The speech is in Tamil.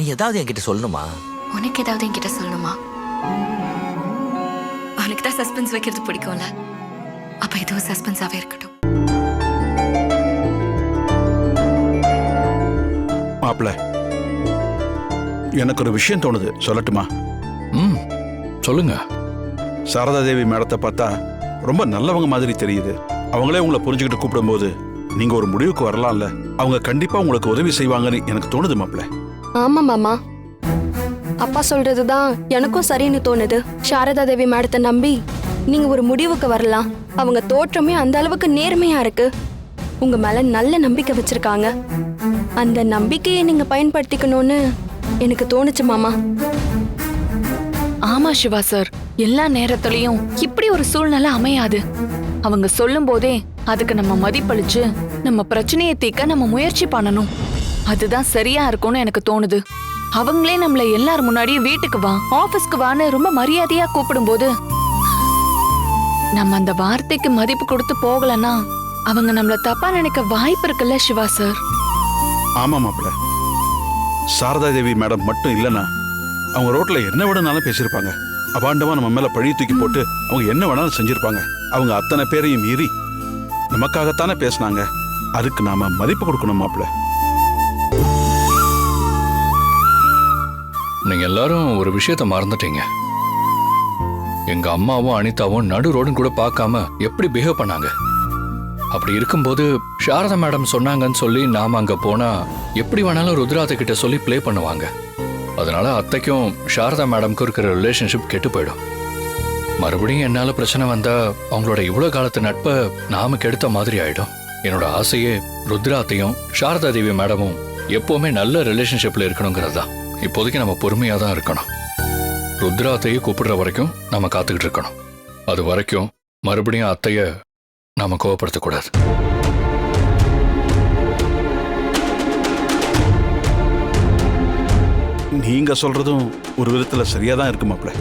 நீ ஏதாவது என்கிட்ட சொல்லணுமா? உனக்கு ஏதாவது என்கிட்ட சொல்லணுமா? உனக்கு தான் சஸ்பென்ஸ் வைக்கிறது பிடிக்கும்ல. அப்ப இதுவும் சஸ்பென்ஸாவே இருக்கட்டும். மாப்பிள்ள எனக்கு ஒரு விஷயம் தோணுது. சொல்லட்டுமா? ம் சொல்லுங்க. சாரதா தேவி மேடத்தை பார்த்தா ரொம்ப நல்லவங்க மாதிரி தெரியுது. அவங்களே உங்களை புரிஞ்சுக்கிட்டு கூப்பிடும்போது நீங்க ஒரு முடிவுக்கு வரலாம்ல. அவங்க கண்டிப்பா உங்களுக்கு உதவி செய்வாங்கன்னு எனக்கு தோணுது மாப்பிள்ள ஆமா மாமா. அப்பா சொல்றதுதான் எனக்கும் சரின்னு தோணுது. சாரதா தேவி மேடத்தை நம்பி நீங்க ஒரு முடிவுக்கு வரலாம். அவங்க தோற்றமே அந்த அளவுக்கு நேர்மையா இருக்கு. உங்க மேல நல்ல நம்பிக்கை வச்சிருக்காங்க. அந்த நம்பிக்கையை நீங்க பயன்படுத்திக்கணும்னு எனக்கு தோணுச்சு மாமா. ஆமா சிவா சார். எல்லா நேரத்திலையும் இப்படி ஒரு சூழ்நிலை அமையாது. அவங்க சொல்லும் போதே அதுக்கு நம்ம மதிப்பளிச்சு நம்ம பிரச்சனையை தீர்க்க நம்ம முயற்சி பண்ணணும். அதுதான் சரியா இருக்கும்னு எனக்கு தோணுது. அவங்களே நம்மள எல்லார் முன்னாடியும் வீட்டுக்கு வா ஆபீஸ்க்கு வான்னு ரொம்ப மரியாதையா கூப்பிடும் போது நம்ம அந்த வார்த்தைக்கு மதிப்பு கொடுத்து போகலன்னா அவங்க நம்மள தப்பா நினைக்க வாய்ப்பு இருக்குல்ல சிவா சார்? ஆமா மாப்பிள்ள. சாரதா தேவி மேடம் மட்டும் இல்லைன்னா அவங்க ரோட்ல என்ன விடனாலும் பேசியிருப்பாங்க. அபாண்டமா நம்ம மேல பழி தூக்கி போட்டு அவங்க என்ன வேணாலும் செஞ்சிருப்பாங்க. அவங்க அத்தனை பேரையும் மீறி நமக்காகத்தானே பேசுனாங்க. அதுக்கு நாம மதிப்பு கொடுக்கணும் மாப்பிள்ள. எல்லாரும் ஒரு விஷயத்த மறந்துட்டீங்க. எங்க அம்மாவும் அனிதாவும் நடு ரோடும் கூட பார்க்காம எப்படி பிஹேவ் பண்ணாங்க? அப்படி இருக்கும்போது சாரதா மேடம் சொன்னாங்கன்னு சொல்லி நாம அங்க போனா எப்படி வேணாலும் ருத்ராத கிட்ட சொல்லி ப்ளே பண்ணுவாங்க. அதனால அத்தைக்கும் சாரதா மேடம்க்கும் இருக்கிற ரிலேஷன்ஷிப் கெட்டு போயிடும். மறுபடியும் என்னால பிரச்சனை வந்தா அவங்களோட இவ்வளவு காலத்து நட்பை நாம கெடுத்த மாதிரி ஆயிடும். என்னோட ஆசையே ருத்ராத்தையும் சாரதா தேவி மேடமும் எப்பவுமே நல்ல ரிலேஷன்ஷிப்ல இருக்கணுங்கிறது தான் இப்போதைக்கு நம்ம பொறுமையா தான் இருக்கணும். ருத்ராத்தையை கூப்பிடுற வரைக்கும் நம்ம காத்துக்கிட்டு இருக்கணும். அது வரைக்கும் மறுபடியும் அத்தைய நாம கோவப்படுத்தக்கூடாது. நீங்க சொல்றதும் ஒரு விதத்துல சரியா தான் இருக்கு மாப்பிள்ள